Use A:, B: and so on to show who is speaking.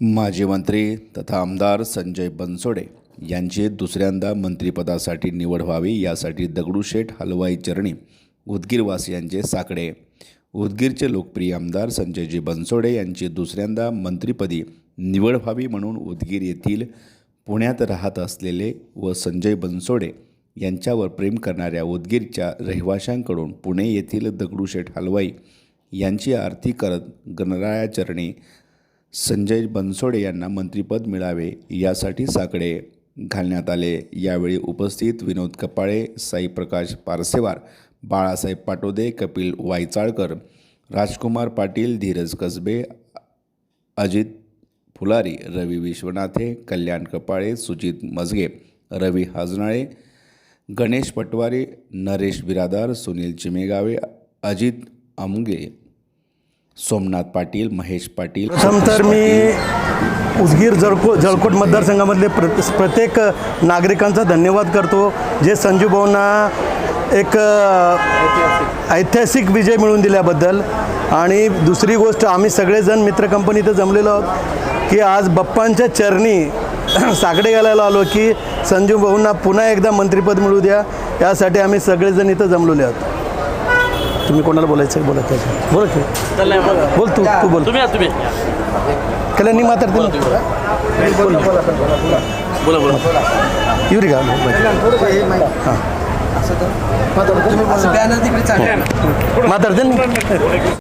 A: माजी मंत्री तथा आमदार संजय बनसोडे यांची दुसऱ्यांदा मंत्रिपदासाठी निवड व्हावी यासाठी दगडूशेठ हलवाई चरणी उदगीरवासियांचे साकडे. उदगीरचे लोकप्रिय आमदार संजयजी बनसोडे यांची दुसऱ्यांदा मंत्रिपदी निवड व्हावी म्हणून उदगीर येथील पुण्यात राहत असलेले व संजय बनसोडे यांच्यावर प्रेम करणाऱ्या उदगीरच्या रहिवाशांकडून पुणे येथील दगडूशेठ हलवाई यांची आरती करत गणरायाचरणी संजय बनसोडे यांना मंत्रिपद मिळावे यासाठी साकडे घालण्यात आले. यावेळी उपस्थित विनोद कपाळे साईप्रकाश पारसेवार बाळासाहेब पाटोदे कपिल वायचाळकर राजकुमार पाटील धीरज कसबे अजित फुलारी रवी विश्वनाथे कल्याण कपाळे सुजित मजगे रवी हाजनाळे गणेश पटवारी नरेश बिरादार सुनील चिमेगावे अजित आमगे सोमनाथ पाटील महेश पाटील
B: प्रथम तर मी उदगीर जळको जळकोट मतदारसंघामधले प्रत प्रत्येक नागरिकांचा धन्यवाद करतो. जे संजू भाऊंना एक ऐतिहासिक विजय मिळवून दिल्याबद्दल. आणि दुसरी गोष्ट आम्ही सगळेजण मित्र कंपनी इथं जमलेलो आहोत की आज बाप्पांच्या चरणी साकडे घालायला आलो की संजू भाऊंना पुन्हा एकदा मंत्रिपद मिळू द्या. यासाठी आम्ही सगळेजण इथं जमलेले आहोत. तुम्ही कोणाला बोलायचं? आहे? बोला त्याचं बोला की. बोल तू तू बोल.
C: तुम्ही तुम्ही
B: कल्याणी माताडतील
C: बोला. बोला
B: युरी का? माताडतील